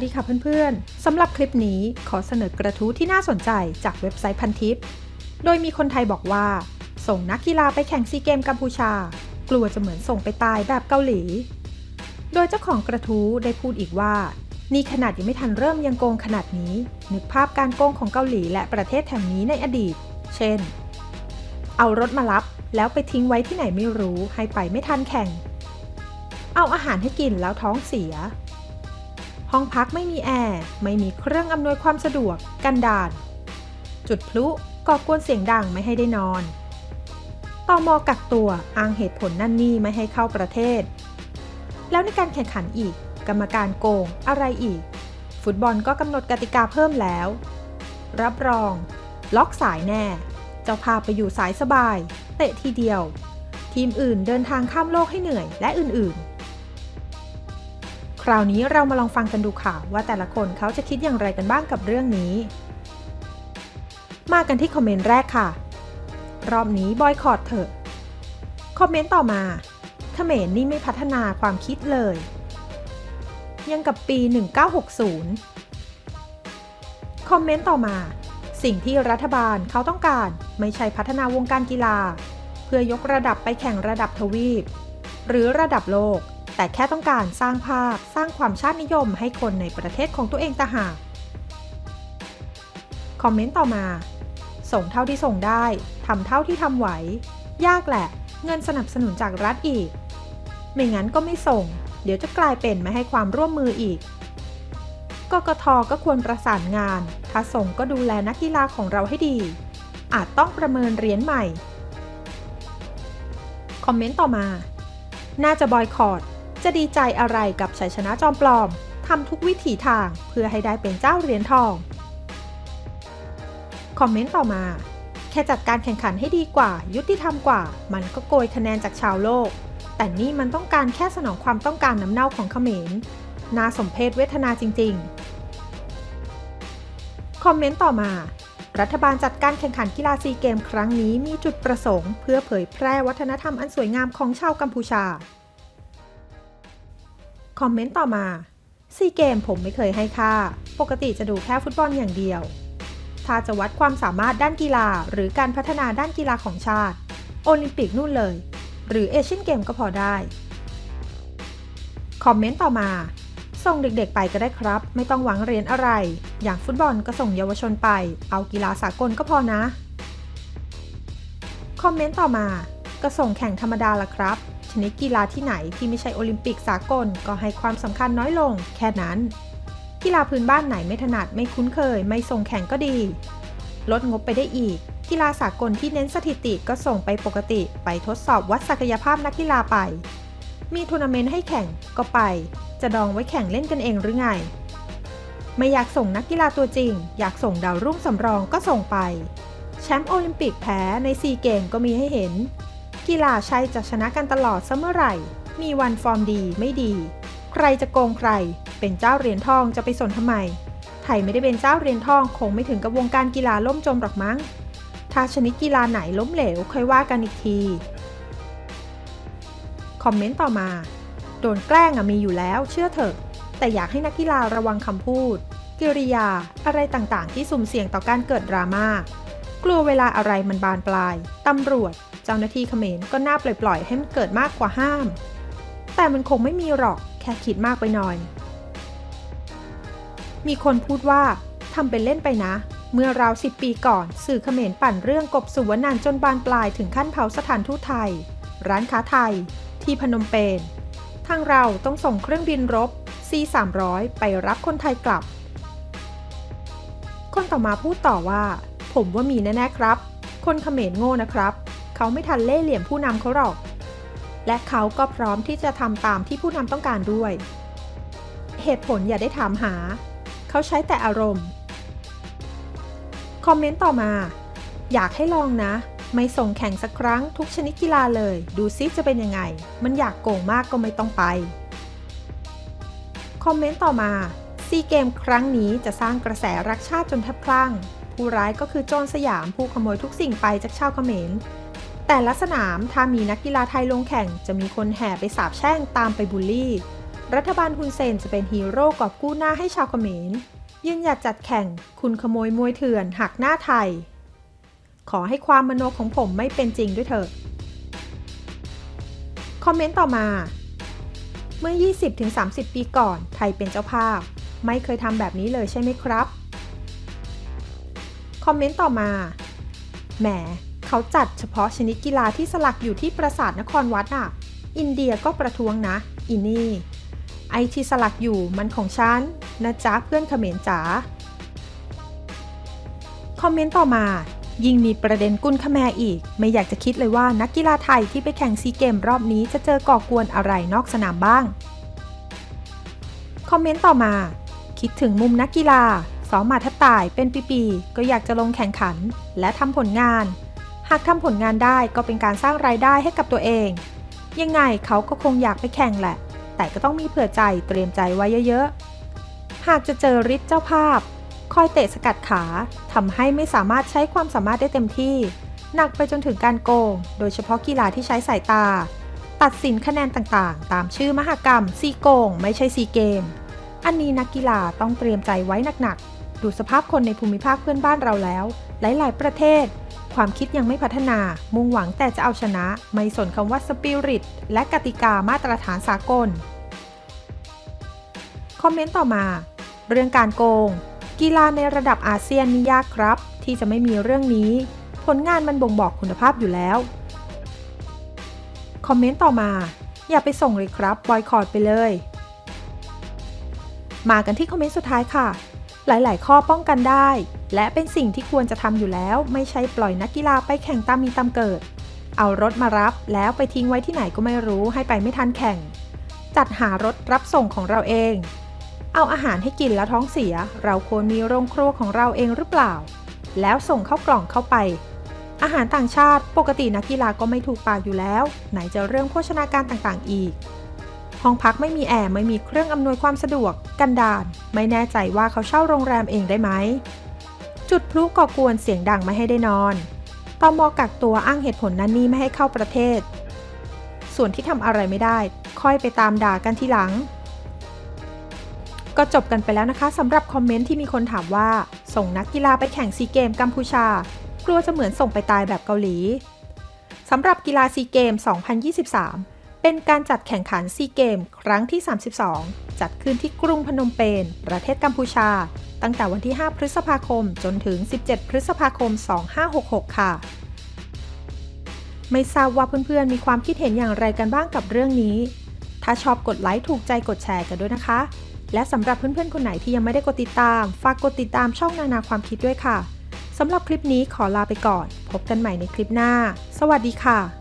สวัสดีค่ะเพื่อนๆ สำหรับคลิปนี้ขอเสนอกระทู้ที่น่าสนใจจากเว็บไซต์พันทิป โดยมีคนไทยบอกว่า ส่งนักกีฬาไปแข่งซีเกมกัมพูชา กลัวจะเหมือนส่งไปตายแบบเกาหลี โดยเจ้าของกระทู้ได้พูดอีกว่า นี่ขนาดยังไม่ทันเริ่มยังโกงขนาดนี้ นึกภาพการโกงของเกาหลีและประเทศแถบนี้ในอดีต เช่น เอารถมารับแล้วไปทิ้งไว้ที่ไหนไม่รู้ให้ไปไม่ทันแข่ง เอาอาหารให้กินแล้วท้องเสีย ห้องพักไม่มีแอร์ ไม่มีเครื่องอำนวยความสะดวก กันดานจุดพลุก่อกวนเสียงดังไม่ให้ได้นอนตอมอกักตัวอ้างเหตุผลนั่นนี่ไม่ให้เข้าประเทศ แล้วในการแข่งขันอีก กรรมการโกงอะไรอีก ฟุตบอลก็กำหนดกติกาเพิ่มแล้ว รับรอง ล็อกสายแน่ เจ้าพาไปอยู่สายสบาย เตะทีเดียว ทีมอื่นเดินทางข้ามโลกให้เหนื่อยและอื่นๆ คราวนี้เรามาลองฟังกันดูค่ะ ว่าแต่ละคนเขาจะคิดอย่างไรกันบ้างกับเรื่องนี้ มากันที่คอมเมนต์แรกค่ะ รอบนี้บอยคอรดเถอะ คอมเมนต์ต่อมาเขมรนี่ไม่พัฒนาความคิดเลย ยังกับปี 1960 คอมเมนต์ต่อมา สิ่งที่รัฐบาลเขาต้องการไม่ใช่พัฒนาวงการกีฬา เพื่อยกระดับไปแข่งระดับทวีป หรือระดับโลก แต่แค่ต้องการสร้างภาพสร้างความชาตินิยมให้คนในประเทศของตัวเองต่างหาก คอมเมนต์ต่อมา ส่งเท่าที่ส่งได้ทำเท่าที่ทำไหว ยากแหละ เงินสนับสนุนจากรัฐอีก ไม่งั้นก็ไม่ส่ง เดี๋ยวจะกลายเป็นไม่ให้ความร่วมมืออีกกกทก็ควรประสานงาน ถ้าส่งก็ดูแลนักกีฬาของเราให้ดี อาจต้องประเมินเหรียญใหม่ คอมเมนต์ต่อมา น่าจะบอยคอรด จะดีใจอะไรกับชัยชนะจอมปลอมทำทุกวิถีทางเพื่อให้ได้เป็นเจ้าเหรียญทอง คอมเมนต์ต่อมา แค่จัดการแข่งขันให้ดีกว่า ยุติธรรมกว่า มันก็โกยคะแนนจากชาวโลก แต่นี่มันต้องการแค่สนองความต้องการน้ำเน่าของเขมรน่าสมเพชเวทนาจริง ๆ คอมเมนต์ต่อมา รัฐบาลจัดการแข่งขันกีฬาซีเกมครั้งนี้มีจุดประสงค์ เพื่อเผยแพร่วัฒนธรรมอันสวยงามของชาวกัมพูชา คอมเมนต์ต่อมาซีเกมผมไม่เคยให้ค่า ปกติจะดูแค่ฟุตบอลอย่างเดียว ถ้าจะวัดความสามารถด้านกีฬา หรือการพัฒนาด้านกีฬาของชาติ โอลิมปิกนู่นเลย หรือเอเชียนเกมก็พอได้ คอมเมนต์ต่อมา ส่งเด็กๆไปก็ได้ครับ ไม่ต้องหวังเรียญอะไร อย่างฟุตบอลก็ส่งเยาวชนไป เอากีฬาสากลก็พอนะ คอมเมนต์ต่อมา ก็ส่งแข่งธรรมดาละครับ ชนิดกีฬาที่ไหนที่ไม่ใช่โอลิมปิกสากลก็ให้ความสำคัญน้อยลง แค่นั้น กีฬาพื้นบ้านไหนไม่ถนัดไม่คุ้นเคย ไม่ส่งแข่งก็ดี ลดงบไปได้อีก กีฬาสากลที่เน้นสถิติก็ส่งไปปกติ ไปทดสอบวัดศักยภาพนักกีฬาไป มีทัวร์นาเมนต์ให้แข่งก็ไป จะดองไว้แข่งเล่นกันเองหรือไง ไม่อยากส่งนักกีฬาตัวจริง อยากส่งดาวรุ่งสำรองก็ส่งไปแชมป์โอลิมปิกแพ้ในซีเกมก็มีให้เห็น กีฬาใช่จะชนะกันตลอดเสมอไหร่ มีวันฟอร์มดีไม่ดี ใครจะโกงใคร เป็นเจ้าเหรียญทองจะไปสนทำไม ไทยไม่ได้เป็นเจ้าเหรียญทองคงไม่ถึงกับวงการกีฬาล่มจมหรอกมั้ง ถ้าชนิดกีฬาไหนล้มเหลวค่อยว่ากันอีกที คอมเมนต์ต่อมา โดนแกล้งอะมีอยู่แล้วเชื่อเถอะ แต่อยากให้นักกีฬาระวังคำพูด กิริยา อะไรต่างๆ ที่สุ่มเสี่ยงต่อการเกิดดราม่ากลัวเวลาอะไรมันบานปลาย ตำรวจ จ้าหน้าที่เขมรก็น่าปล่อยๆ ให้มันเกิดมากกว่าห้าม แต่มันคงไม่มีหรอกแค่คิดมากไปหน่อย มีคนพูดว่าทำเป็นเล่นไปนะ เมื่อราวสิบปีก่อนสื่อเขมรปั่นเรื่องกบสุวรรณันจนบานปลายถึงขั้นเผาสถานทูตไทย ร้านค้าไทย ที่พนมเปญทางเราต้องส่งเครื่องบินรบ C300 ไปรับคนไทยกลับ คนต่อมาพูดต่อว่า ผมว่ามีแน่ๆครับ คนเขมรโง่นะครับ เขาไม่ทันเล่เหลี่ยมผู้นำเขาหรอก และเขาก็พร้อมที่จะทำตามที่ผู้นำต้องการด้วย เหตุผลอย่าได้ถามหา เขาใช้แต่อารมณ์ คอมเมนต์ต่อมา อยากให้ลองนะ ไม่ส่งแข่งสักครั้งทุกชนิดกีฬาเลย ดูซิจะเป็นยังไง มันอยากโกงมากก็ไม่ต้องไป คอมเมนต์ต่อมาซีเกมครั้งนี้จะสร้างกระแสรักชาติจนแทบพลั่ง ผู้ร้ายก็คือโจรสยามผู้ขโมยทุกสิ่งไปจากชาวเขมร แต่ละสนามถ้ามีนักกีฬาไทยลงแข่ง จะมีคนแห่ไปสาบแช่งตามไปบูลลี่ รัฐบาลฮุนเซนจะเป็นฮีโร่กอบกู้หน้าให้ชาวเขมรยืนหยัดจัดแข่ง คุณขโมยมวยเถื่อนหักหน้าไทย ขอให้ความมโนของผมไม่เป็นจริงด้วยเถอะ คอมเมนต์ต่อมา เมื่อ 20-30 ปีก่อน ไทยเป็นเจ้าภาพ ไม่เคยทำแบบนี้เลยใช่ไหมครับ คอมเมนต์ต่อมา แหม เขาจัดเฉพาะชนิดกีฬาที่สลักอยู่ที่ปราสาทนครวัดอะ อินเดียก็ประท้วงนะ อินี่ ไอที่สลักอยู่มันของฉันนะจ๊ะเพื่อนเขมรจ๋า คอมเมนต์ต่อมา ยิ่งมีประเด็นกุนขแมอีก ไม่อยากจะคิดเลยว่านักกีฬาไทยที่ไปแข่งซีเกมรอบนี้จะเจอก่อกวนอะไรนอกสนามบ้าง คอมเมนต์ต่อมา คิดถึงมุมนักกีฬาซ้อมมาทบตายเป็นปีๆก็อยากจะลงแข่งขัน และทำผลงาน หากทำผลงานได้ก็เป็นการสร้างรายได้ให้กับตัวเอง ยังไงเขาก็คงอยากไปแข่งแหละ แต่ก็ต้องมีเผื่อใจเตรียมใจไว้เยอะๆ หากจะเจอฤทธิ์เจ้าภาพ คอยเตะสกัดขาทำให้ไม่สามารถใช้ความสามารถได้เต็มที่ หนักไปจนถึงการโกง โดยเฉพาะกีฬาที่ใช้สายตา ตัดสินคะแนนต่างๆ ตามชื่อมหกรรมซีโกง ไม่ใช่ซีเกม อันนี้นักกีฬาต้องเตรียมใจไว้หนักๆ ดูสภาพคนในภูมิภาคเพื่อนบ้านเราแล้ว หลายๆ ประเทศ ความคิดยังไม่พัฒนา มุ่งหวังแต่จะเอาชนะ ไม่สนคำว่าสปิริตและกติกามาตรฐานสากล คอมเมนต์ต่อมา เรื่องการโกง กีฬาในระดับอาเซียนนี่ยากครับ ที่จะไม่มีเรื่องนี้ ผลงานมันบ่งบอกคุณภาพอยู่แล้ว คอมเมนต์ต่อมา อย่าไปส่งเลยครับบอยคอรดไปเลย มากันที่คอมเมนต์สุดท้ายค่ะ หลาย ๆ ข้อป้องกันได้ และเป็นสิ่งที่ควรจะทำอยู่แล้ว ไม่ใช่ปล่อยนักกีฬาไปแข่งตามมีตามเกิด เอารถมารับแล้วไปทิ้งไว้ที่ไหนก็ไม่รู้ให้ไปไม่ทันแข่ง จัดหารถรับส่งของเราเอง เอาอาหารให้กินแล้วท้องเสีย เราควรมีโรงครัวของเราเองหรือเปล่า แล้วส่งเข้ากล่องเข้าไป อาหารต่างชาติปกตินักกีฬาก็ไม่ถูกปากอยู่แล้ว ไหนจะเรื่องโภชนาการต่างๆ อีก ห้องพักไม่มีแอร์ไม่มีเครื่องอำนวยความสะดวก กันดานไม่แน่ใจว่าเขาเช่าโรงแรมเองได้ไหม จุดพลุก่อกวนเสียงดังไม่ให้ได้นอนตมกักตัวอ้างเหตุผลนั้นนี่ไม่ให้เข้าประเทศ ส่วนที่ทำอะไรไม่ได้ ค่อยไปตามด่ากันทีหลัง ก็จบกันไปแล้วนะคะสำหรับคอมเมนต์ที่มีคนถามว่า ส่งนักกีฬาไปแข่งซีเกมกัมพูชา กลัวจะเหมือนส่งไปตายแบบเกาหลีสำหรับกีฬาซีเกม 2023 เป็นการจัดแข่งขันซีเกม ครั้งที่ 32 จัดขึ้นที่กรุงพนมเปญประเทศกัมพูชา ตั้งแต่วันที่ 5 พฤษภาคมจนถึง 17 พฤษภาคม 2566 ค่ะ ไม่ทราบว่าเพื่อนๆ มีความคิดเห็นอย่างไรกันบ้างกับเรื่องนี้ ถ้าชอบกดไลค์ถูกใจกดแชร์กันด้วยนะคะ และสำหรับเพื่อนๆ คนไหนที่ยังไม่ได้กดติดตาม ฝากกดติดตามช่องนานาความคิดด้วยค่ะสำหรับคลิปนี้ขอลาไปก่อน พบกันใหม่ในคลิปหน้า สวัสดีค่ะ